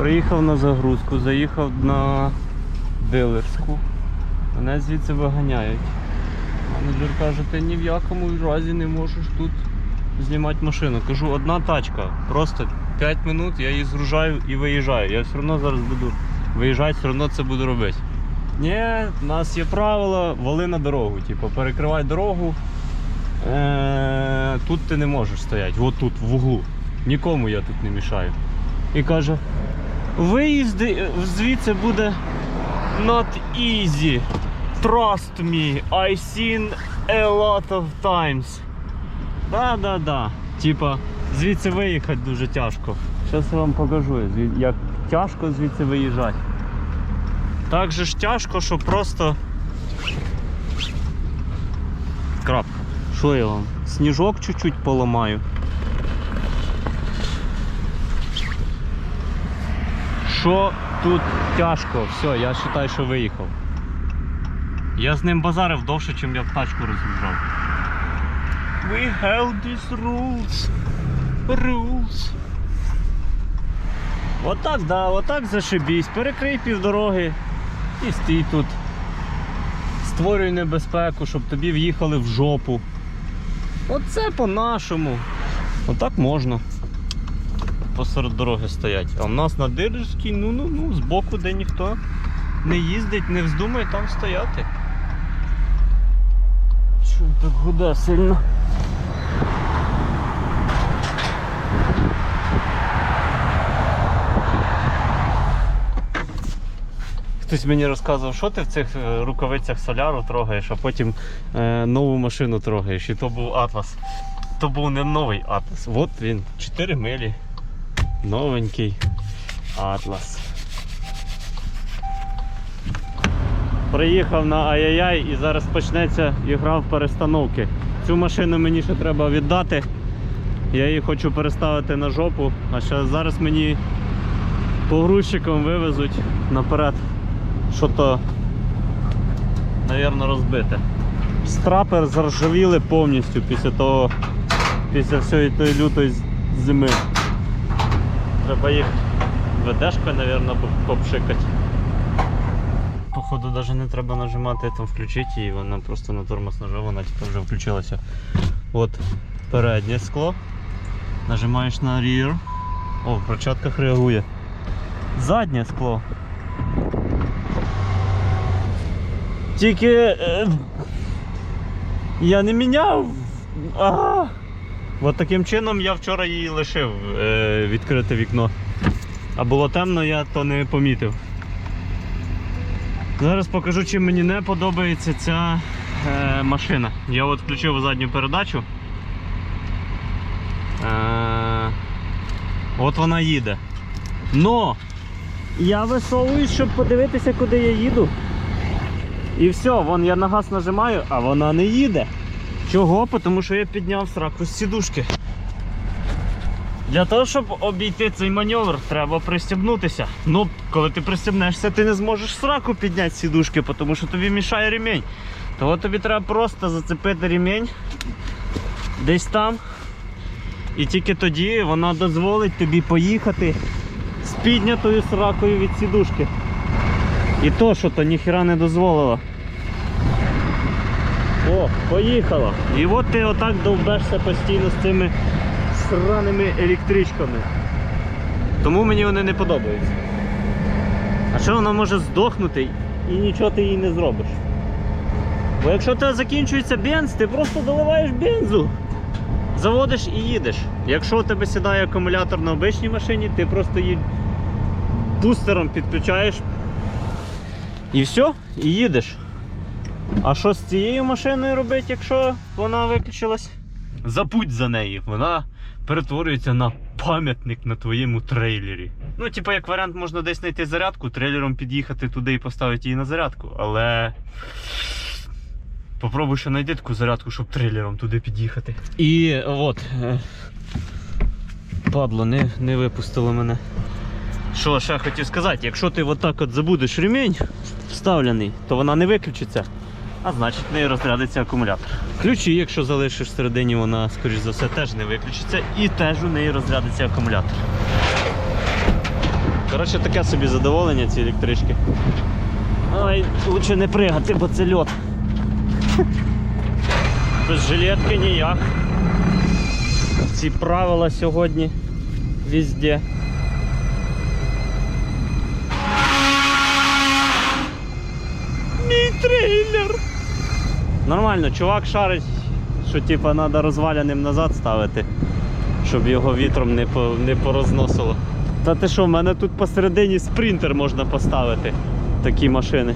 Приїхав на загрузку, заїхав на дилерську. Мене звідси виганяють. Менеджер каже, ти ні в якому разі не можеш тут знімати машину. Кажу, одна тачка, просто 5 минут, я її згружаю і виїжджаю. Я все одно зараз буду виїжджати, все одно це буду робити. Ні, в нас є правила, вали на дорогу. Типу, перекривай дорогу. Е, тут ти не можеш стояти, от тут, в углу. Нікому я тут не мішаю. І каже, виїзд звідси буде not easy. Trust me, I seen a lot of times. Да, да, да. Типа, звідси виїхати дуже тяжко. Зараз я вам покажу, як тяжко звідси виїжджати. Так же ж тяжко, що просто. Крапка. Що я вам? Сніжок чуть-чуть поламаю. Що тут тяжко? Все, я вважаю, що виїхав. Я з ним базарив довше, ніж я в тачку розгружав. We have these rules. Rules. Отак, да, отак зашибісь. Перекрий півдороги і стій тут. Створюй небезпеку, щоб тобі в'їхали в жопу. Оце по-нашому. Отак можна. Посеред дороги стоять. А в нас на Дирижській, ну ну ну, збоку, де ніхто не їздить, не вздумай там стояти. Він так гуде сильно? Хтось мені розказував, що ти в цих е, рукавицях соляру трогаєш, а потім е, нову машину трогаєш. І то був Атлас. То був не новий Атлас. От він, 4 милі. Новенький Атлас. Приїхав на Ай-Яй і зараз почнеться ігра в перестановки. Цю машину мені ще треба віддати. Я її хочу переставити на жопу, а ще зараз мені погрузчиком вивезуть наперед. Що то, навірно, розбите. Страпер заржавіли повністю після того, після всієї тої лютої зими. Треба їх ведешкою, навірно, попшикати. Походу навіть не треба нажимати там включити і вона просто на тормоз нажав, вона типу, вже включилася. От переднє скло. Нажимаєш на rear. О, в перчатках реагує. Заднє скло. Тільки е, я не міняв. А, От таким чином я вчора її лишив е, відкрите вікно. А було темно, я то не помітив. Зараз покажу, чим мені не подобається ця е, машина. Я от включив задню передачу. Е, от вона їде. Но я висовуюсь, щоб подивитися, куди я їду. І все, вон я на газ нажимаю, а вона не їде. Чого? Тому що я підняв сраку з сідушки. Для того, щоб обійти цей маневр, треба пристібнутися. Ну, коли ти пристібнешся, ти не зможеш сраку підняти з сідушки, тому що тобі мішає ремінь. Того тобі треба просто зацепити ремінь десь там. І тільки тоді вона дозволить тобі поїхати з піднятою сракою від сідушки. І то, що то ніхіра не дозволило. О, поїхала. І от ти отак довбешся постійно з цими сраними електричками. Тому мені вони не подобаються. А що вона може здохнути і нічого ти їй не зробиш? Бо якщо тебе закінчується бенз, ти просто доливаєш бензу. Заводиш і їдеш. Якщо у тебе сідає акумулятор на обичній машині, ти просто її бустером підключаєш і все, і їдеш. А що з цією машиною робити, якщо вона виключилась? Забудь за неї, вона перетворюється на пам'ятник на твоєму трейлері. Ну, типу, як варіант, можна десь знайти зарядку, трейлером під'їхати туди і поставити її на зарядку, але. Попробуй ще знайти таку зарядку, щоб трейлером туди під'їхати. І от. е, Падло, не, не випустило мене. Що ще хотів сказати, якщо ти отак от забудеш ремінь вставлений, то вона не виключиться. А значить в неї розрядиться акумулятор. Ключі, якщо залишиш всередині, вона, скоріш за все, теж не виключиться і теж у неї розрядиться акумулятор. Коротше, таке собі задоволення ці електрички. Ой, лучше не пригати, бо це льот. Без жилетки ніяк. Ці правила сьогодні везде. Нормально, чувак шарить, що типа треба розваляним назад ставити, щоб його вітром не, по, не порозносило. Та ти що, в мене тут посередині спринтер можна поставити. Такі машини.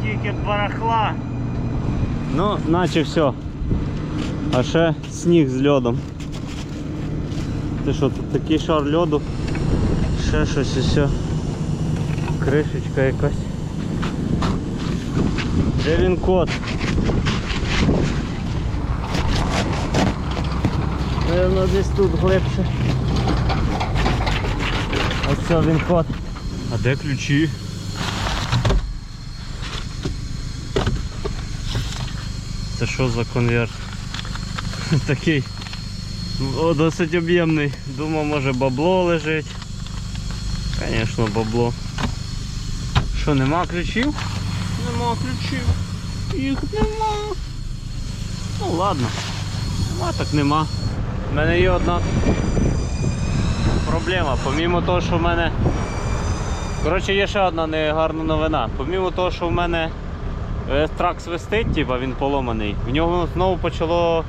Скільки барахла. Наче все. А ще сніг з льодом. Ти що, тут такий шар льоду? Ще щось все. Кришечка якась. Де він кот? Наверно, десь тут глибше. Ось це він кот. А де ключі? Що за конверт? Такий о, досить об'ємний. Думав, може бабло лежить. Звісно, бабло. Що, нема ключів? Нема ключів. Їх нема. Ну ладно. Нема так нема. У мене є одна проблема. Помімо того, що в мене. Коротше, є ще одна негарна новина. Помімо того, що в мене трак свистить, типа він поломаний, в нього знову почало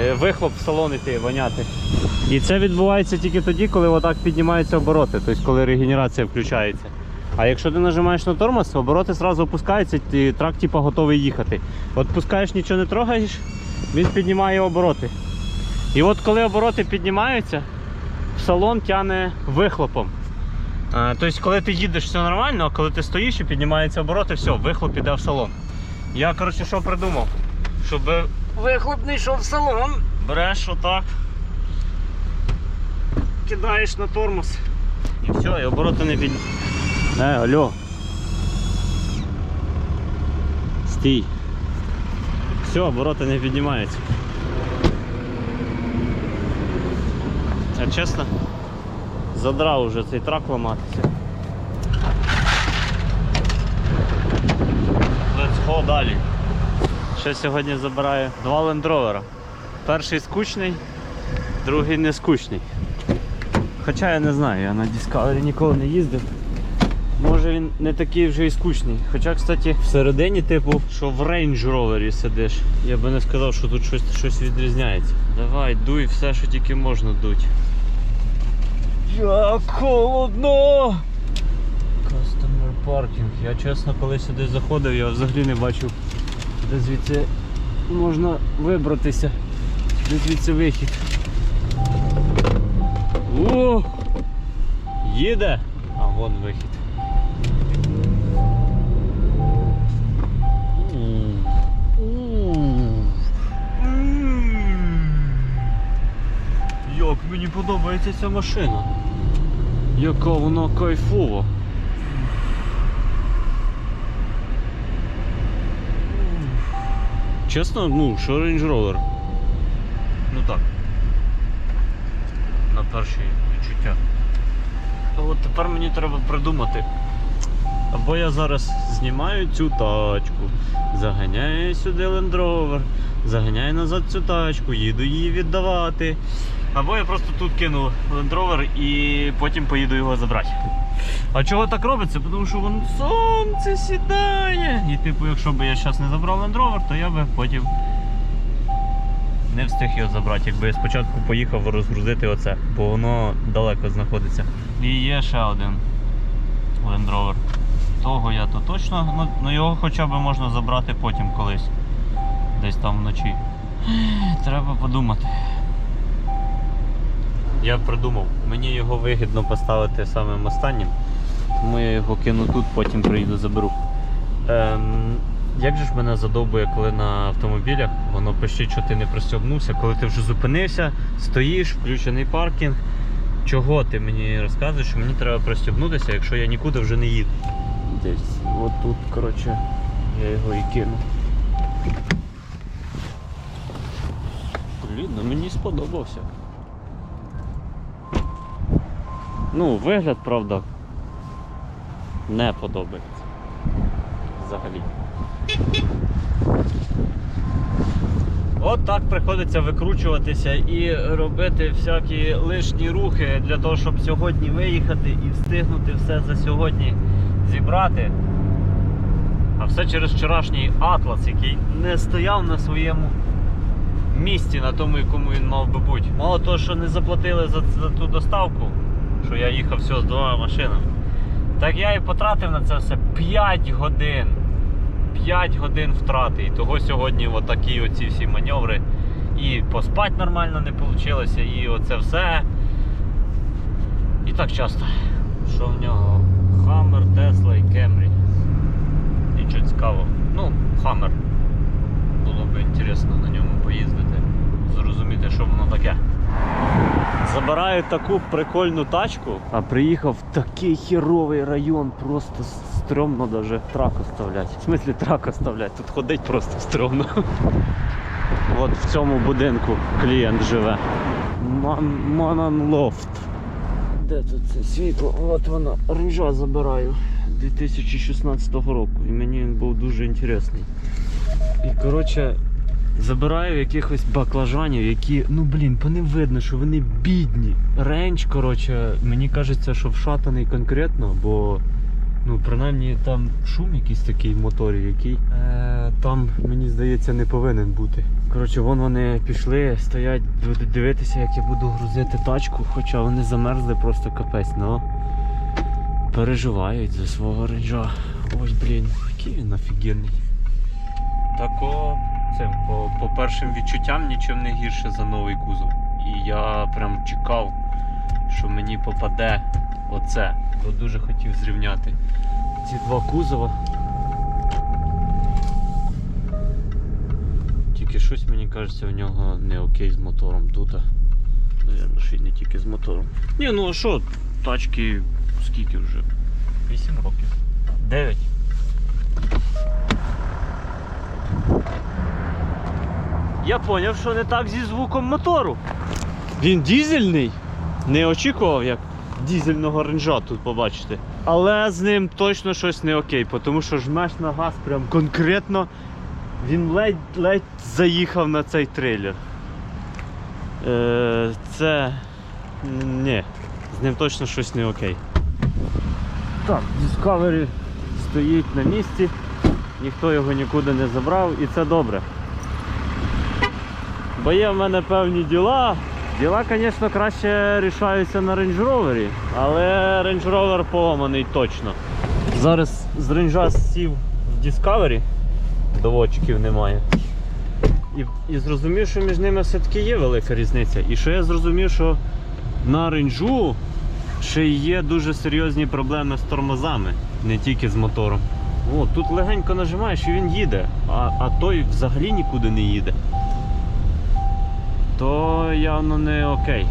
е, вихлоп в салон воняти. І це відбувається тільки тоді, коли отак піднімаються обороти, тобто коли регенерація включається. А якщо ти нажимаєш на тормоз, обороти одразу опускаються, і трак типа готовий їхати. От пускаєш, нічого не трогаєш, він піднімає обороти. І от коли обороти піднімаються, салон тягне вихлопом. А, Тобто, коли ти їдеш, все нормально, а коли ти стоїш і піднімаються обороти, все, вихлоп іде в салон. Я, коротше, що придумав? Щоб вихлоп не йшов в салон, береш отак, кидаєш на тормоз і все, і обороти не під. Е, алло. Стій. Все, обороти не піднімаються. А чесно, задрав уже цей трак ламатися. Let's go далі. Ще сьогодні забираю два лендровера. Перший скучний, другий не скучний. Хоча я не знаю, я на Discovery ніколи не їздив. Може він не такий вже і скучний. Хоча, кстати, всередині, типу, що в Range Rover сидиш, я би не сказав, що тут щось, щось відрізняється. Давай, дуй все, що тільки можна дуть. Як холодно! Customer parking. Я чесно, коли сюди заходив, я взагалі не бачив, де звідси можна вибратися, де звідси вихід. О! Їде! А вон вихід. Як мені подобається ця машина. Яка вона кайфова. Чесно, ну, що Range Rover. Ну так. На перші відчуття. А от тепер мені треба придумати. Або я зараз знімаю цю тачку, заганяю сюди Land Rover, заганяю назад цю тачку, їду її віддавати. Або я просто тут кину Rover і потім поїду його забрати. А чого так робиться? Тому що воно сонце сідає. І типу, якщо б я зараз не забрав Rover, то я би потім не встиг його забрати, якби я спочатку поїхав розгрузити оце, бо воно далеко знаходиться. І є ще один Rover. Того я то точно, ну, ну його хоча б можна забрати потім колись. Десь там вночі. Треба подумати. Я придумав, мені його вигідно поставити самим останнім, тому я його кину тут, потім приїду заберу. Ем, як же ж мене задовбує, коли на автомобілях воно пишить, що ти не пристебнувся, коли ти вже зупинився, стоїш, включений паркінг. Чого ти мені розказуєш, що мені треба пристебнутися, якщо я нікуди вже не їду? Десь отут, коротше, я його і кину. Блін, ну мені сподобався. Ну, вигляд, правда, не подобається. Взагалі. От так приходиться викручуватися і робити всякі лишні рухи для того, щоб сьогодні виїхати і встигнути все за сьогодні зібрати. А все через вчорашній атлас, який не стояв на своєму місці, на тому, якому він мав би бути. Мало того, що не заплатили за, за ту доставку, що я їхав все з двома машинами. Так я і потратив на це все 5 годин. 5 годин втрати. І того сьогодні отакі оці всі маневри. І поспати нормально не вийшло, і оце все. І так часто. Що в нього? Хаммер, Тесла і Кемрі. Нічого цікавого. Ну, Хаммер. Було б інтересно на ньому поїздити, зрозуміти, що воно таке. Забираю таку прикольну тачку, а приїхав в такий херовий район, просто стрьомно даже трак оставлять. В смислі трак оставлять, тут ходить просто стрьомно. От в цьому будинку клієнт живе. Манан Лофт. Де тут це світло? От воно, ринжа забираю 2016 року. І мені він був дуже інтересний. І коротше, забираю якихось баклажанів, які, ну блін, по ним видно, що вони бідні. Ренч, коротше, мені кажеться, що вшатаний конкретно, бо ну, принаймні там шум якийсь такий в моторі, який е, там, мені здається, не повинен бути. Коротше, вон вони пішли, стоять, дивитися, як я буду грузити тачку, хоча вони замерзли просто капець, ну переживають за свого ренджа. Ой, блін, який він офігенний. Тако цим, по, по першим відчуттям нічим не гірше за новий кузов. І я прям чекав, що мені попаде оце. Бо дуже хотів зрівняти ці два кузова. Тільки щось мені кажеться, у нього не окей з мотором тут. Навірно, що й не тільки з мотором. Ні, ну а що, тачки скільки вже? 8 років. 9. Я зрозумів, що не так зі звуком мотору. Він дізельний. Не очікував, як дізельного ренжа тут побачити. Але з ним точно щось не окей, тому що жмеш на газ прям конкретно. Він ледь-ледь заїхав на цей трейлер. Е, це. Ні, з ним точно щось не окей. Так, Discovery стоїть на місці, ніхто його нікуди не забрав і це добре. Бо є в мене певні діла. Діла, звісно, краще рішаються на Range Rover, але Range Rover поламаний точно. Зараз з ренжа сів в Discovery, доводчиків немає. І, і зрозумів, що між ними все-таки є велика різниця. І що я зрозумів, що на ренжу ще є дуже серйозні проблеми з тормозами, не тільки з мотором. О, тут легенько нажимаєш і він їде, а, а той взагалі нікуди не їде. То явно не окей.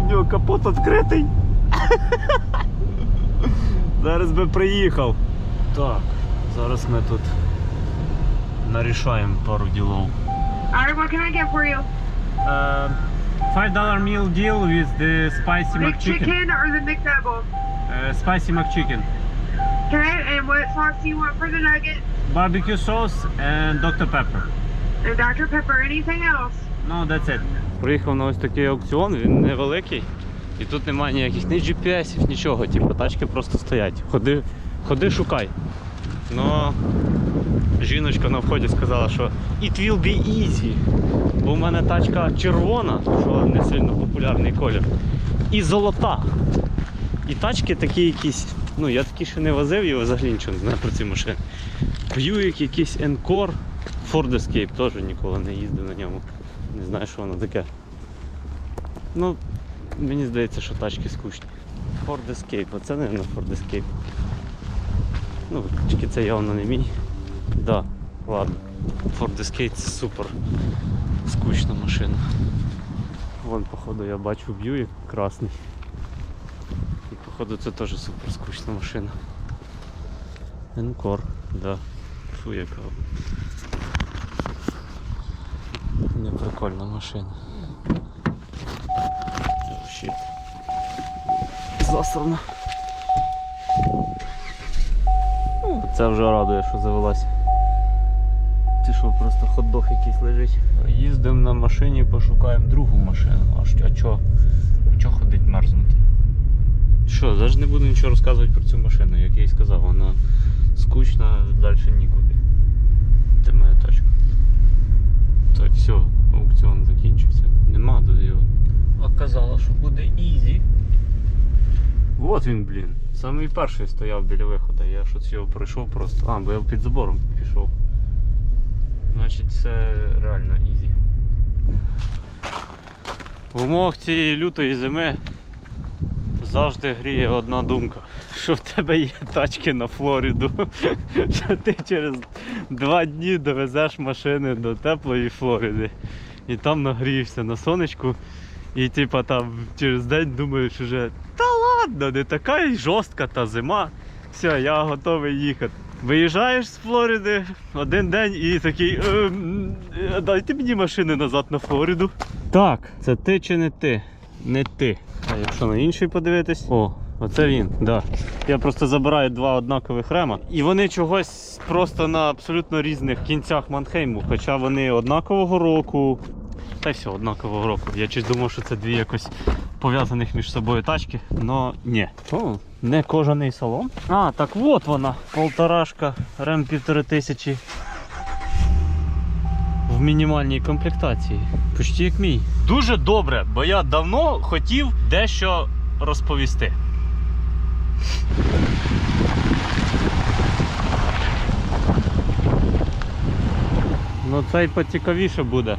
У нього капот відкритий. Зараз би приїхав. Так, зараз ми тут нарішаємо пару ділов. Alright, what can I get for you? Uh, five dollar meal deal with the spicy Big McChicken. chicken or the McDouble? Uh, spicy McChicken. Okay, and what sauce do you want for the nugget? Barbecue sauce and Dr. Pepper. And Dr. Pepper, anything else? No, that's it. Приїхав на ось такий аукціон, він невеликий. І тут немає ніяких ні GPS, нічого. Типу, тачки просто стоять. Ходи, ходи шукай. Ну, жіночка на вході сказала, що it will be easy. Бо в мене тачка червона, що не сильно популярний колір, і золота. І тачки такі якісь, ну я такі ще не возив і взагалі нічого не знаю про ці машини. Buick, якийсь Encore, Ford Escape теж ніколи не їздив на ньому. Не знаю, що воно таке. Ну, мені здається, що тачки скучні. Ford Escape, оце, не Ford Escape. Ну, тільки це явно не мій. Да, ладно. Ford Escape це супер скучна машина. Вон, походу, я бачу Buick красний. І походу це теж супер скучна машина. Енкор, да. Фу, яка. Не прикольна машина. Shit. Засрана. Це вже радує, що завелася. Ти що, просто хот-дог якийсь лежить. Їздимо на машині, пошукаємо другу машину. А, що- а чо? А чо ходить мерзнути? Що, навіть не буду нічого розказувати про цю машину, як я і сказав, вона скучна, далі нікуди. Це моя тачка. Так, все, аукціон закінчився. Нема тут його. Оказало, що буде ізі. От він, блін. Самий перший стояв біля виходу. Я щось його пройшов просто. А, бо я під забором пішов. Значить, це реально ізі. В умовах цієї лютої зими завжди гріє одна думка. Що в тебе є тачки на Флориду. Що ти через два дні довезеш машини до теплої Флориди. І там нагрієшся на сонечку. І типа там через день думаєш уже, та ладно, не така й жорстка та зима. Все, я готовий їхати. Виїжджаєш з Флориди один день і такий. «Ем, е, дайте мені машини назад на Флориду. Так, це ти чи не ти? Не ти. А якщо на інший подивитись. О, оце він, да. Я просто забираю два однакових рема. І вони чогось просто на абсолютно різних кінцях Манхейму. Хоча вони однакового року. Та й все, однакового року. Я щось думав, що це дві якось пов'язаних між собою тачки, но ні. О, не кожаний салон. А, так от вона. Полторашка, рем півтори тисячі. Мінімальній комплектації. Почти як мій. Дуже добре, бо я давно хотів дещо розповісти. Ну цей поцікавіше буде.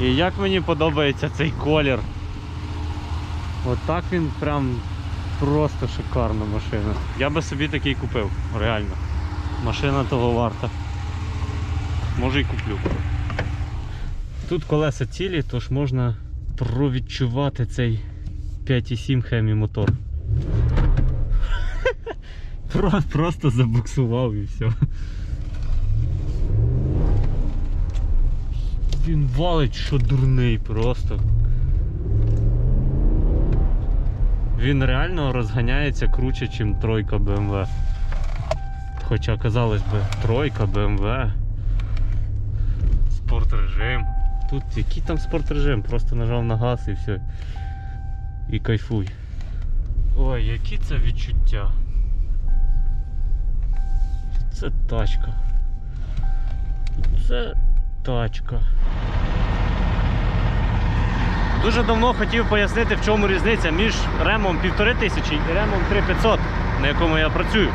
І як мені подобається цей колір. Отак він прям просто шикарна машина. Я би собі такий купив, реально. Машина того варта. Може і куплю. Тут колеса цілі, тож можна провідчувати цей 5,7 хемі мотор. Просто забуксував і все. Він валить, що дурний просто. Він реально розганяється круче, ніж тройка BMW. Хоча, казалось би, тройка BMW. Спорт режим. Тут який там спорт режим? Просто нажав на газ і все. І кайфуй. Ой, які це відчуття. Це тачка. Це тачка. Дуже давно хотів пояснити, в чому різниця між ремом 1500 і ремом 3500, на якому я працюю.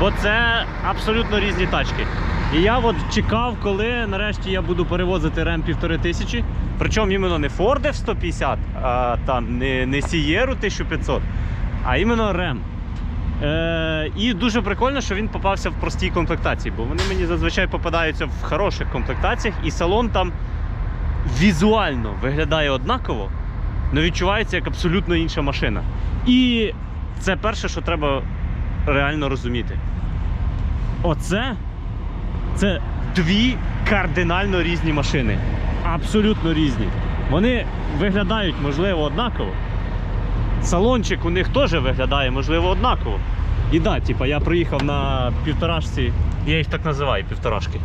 Бо це абсолютно різні тачки. І я от чекав, коли нарешті я буду перевозити рем 1500. Причому іменно не Ford F150, а там не, не Sierra 1500, а іменно рем. Е, і дуже прикольно, що він попався в простій комплектації, бо вони мені зазвичай попадаються в хороших комплектаціях, і салон там візуально виглядає однаково, але відчувається як абсолютно інша машина. І це перше, що треба реально розуміти. Оце це дві кардинально різні машини. Абсолютно різні. Вони виглядають, можливо, однаково. Салончик у них теж виглядає, можливо, однаково. І да, типа, я приїхав на півторашці, я їх так називаю, півторашки.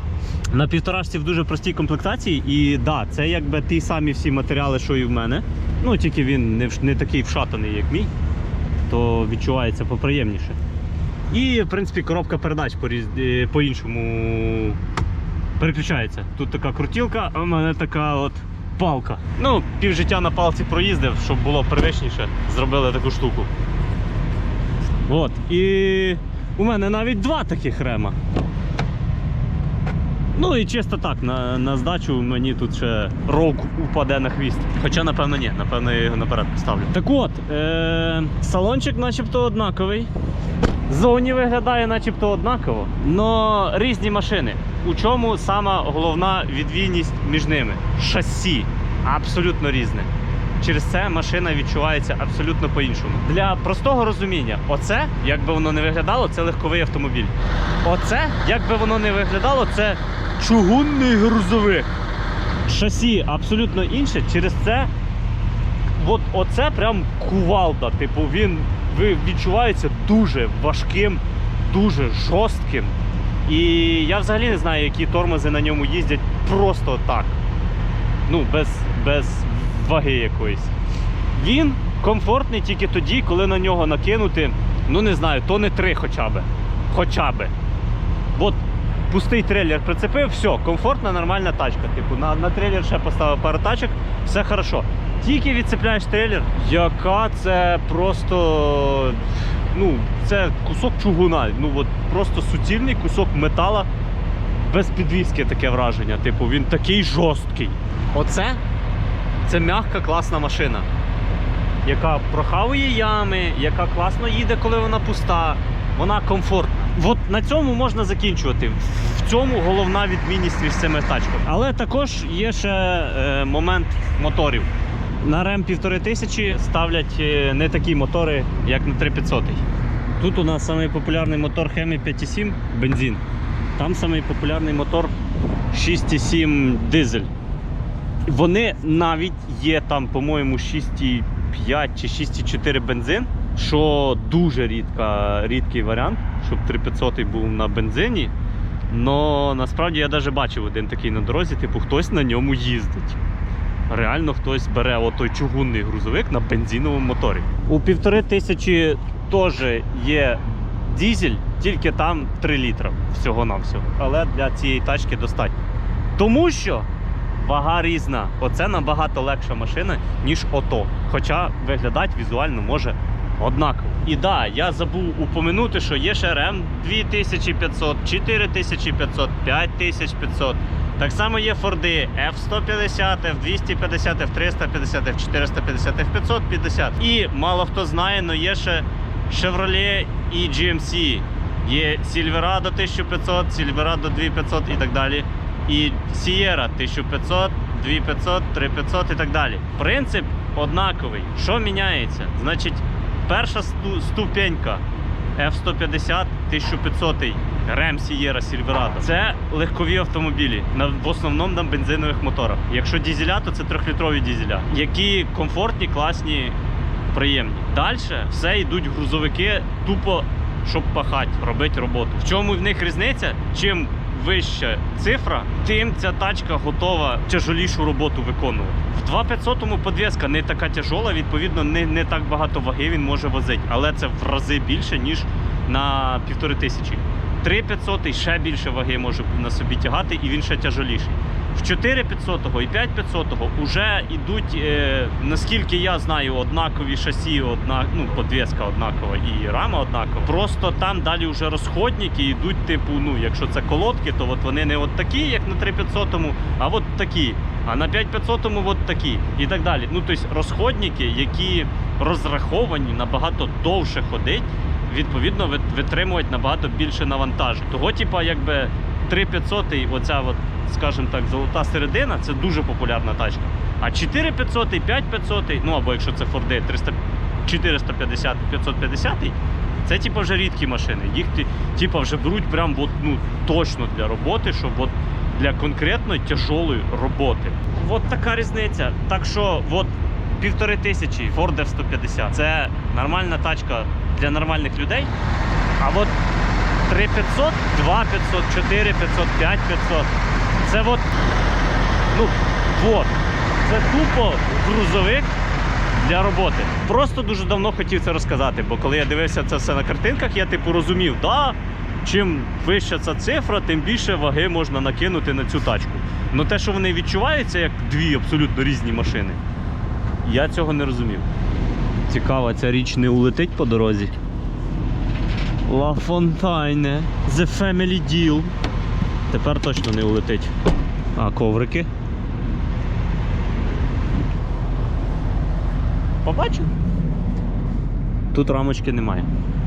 На півторашці в дуже простій комплектації, і да, це якби ті самі всі матеріали, що і в мене. Ну, тільки він не, не такий вшатаний, як мій, то відчувається поприємніше. І, в принципі, коробка передач е, по-іншому переключається. Тут така крутілка, а в мене така от палка. Ну, півжиття на палці проїздив, щоб було привичніше, зробили таку штуку. От. І у мене навіть два таких рема. Ну і чисто так, на, на здачу мені тут ще рок упаде на хвіст. Хоча, напевно, ні, напевно, я його наперед поставлю. Так от, е- салончик начебто однаковий. Зовні виглядає начебто однаково, але різні машини. У чому сама головна відмінність між ними? Шасі абсолютно різне. Через це машина відчувається абсолютно по-іншому. Для простого розуміння, оце, як би воно не виглядало, це легковий автомобіль. Оце, як би воно не виглядало, це чугунний грузовик. Шасі абсолютно інше. Через це от оце прям кувалда. Типу, він ви- відчувається дуже важким, дуже жорстким. І я взагалі не знаю, які тормози на ньому їздять просто так. Ну, без, без ваги якоїсь. Він комфортний тільки тоді, коли на нього накинути, ну не знаю, тони три хоча б. Хоча б. От пустий трейлер прицепив, все, комфортна, нормальна тачка. Типу, на, на трейлер ще поставив пару тачок, все хорошо. Тільки відцепляєш трейлер, яка це просто. Ну, це кусок чугуна. Ну от просто суцільний кусок метала без підвіски таке враження. Типу, він такий жорсткий. Оце це м'яка класна машина, яка прохавує ями, яка класно їде, коли вона пуста. Вона комфортна. От на цьому можна закінчувати. В цьому головна відмінність між цими тачками. Але також є ще е, момент моторів. На РЕМ 1500 ставлять е, не такі мотори, як на 3500. Тут у нас самий популярний мотор Hemi 5.7 бензин. Там самий популярний мотор 6.7 дизель. Вони навіть є там, по-моєму, 6,5 чи 6,4 бензин, що дуже рідка, рідкий варіант, щоб 3500 був на бензині. Но насправді я навіть бачив один такий на дорозі, типу хтось на ньому їздить. Реально хтось бере отой чугунний грузовик на бензиновому моторі. У півтори тисячі теж є дізель, тільки там 3 літра всього-навсього. Але для цієї тачки достатньо. Тому що вага різна. Оце набагато легша машина, ніж ото. Хоча виглядати візуально може однаково. І да, я забув упомянути, що є ще РМ 2500, 4500, 5500. Так само є Форди F150, F250, F350, F450, F550. І мало хто знає, але є ще Chevrolet і GMC. Є Silverado 1500, Silverado 2500 і так далі. І Sierra 1500, 2500, 3500 і так далі. Принцип однаковий. Що міняється? Значить, перша сту- ступенька F150 1500 Ram Sierra Silverado. Це легкові автомобілі, на, в основному на бензинових моторах. Якщо дізеля, то це трьохлітрові дізеля, які комфортні, класні, приємні. Далі все йдуть грузовики тупо, щоб пахати, робити роботу. В чому в них різниця? Чим вища цифра, тим ця тачка готова тяжолішу роботу виконувати. В 2500-му подвеска не така тяжола, відповідно, не, не так багато ваги він може возити, але це в рази більше, ніж на 1500. 3500 ще більше ваги може на собі тягати, і він ще тяжоліший. В 4500 і 5500 вже йдуть, е, наскільки я знаю, однакові шасі, одна, ну, подвеска однакова і рама однакова. Просто там далі вже розходники йдуть, типу, ну, якщо це колодки, то от вони не от такі, як на 3500, а от такі. А на 5500 от такі. І так далі. Ну, тобто розходники, які розраховані набагато довше ходить, відповідно вит- витримують набагато більше навантажень. Того, типа, якби 3500, оця, от, скажімо так, золота середина, це дуже популярна тачка. А 4500, 5500, ну або якщо це Форди 450, 550, це типа вже рідкі машини. Їх типа вже беруть прям от, ну, точно для роботи, щоб от для конкретно тяжолої роботи. От така різниця. Так що, от півтори тисячі Ford F-150 це нормальна тачка для нормальних людей. А от 3500, 2500, 4500, 5500 це от, ну, от, це тупо грузовик для роботи. Просто дуже давно хотів це розказати, бо коли я дивився це все на картинках, я типу розумів, да, чим вища ця цифра, тим більше ваги можна накинути на цю тачку. Ну те, що вони відчуваються як дві абсолютно різні машини, я цього не розумів. Цікава, ця річ не улетить по дорозі. La Fontaine. The Family Deal. Тепер точно не улетить. А, коврики. Побачу. Тут рамочки немає.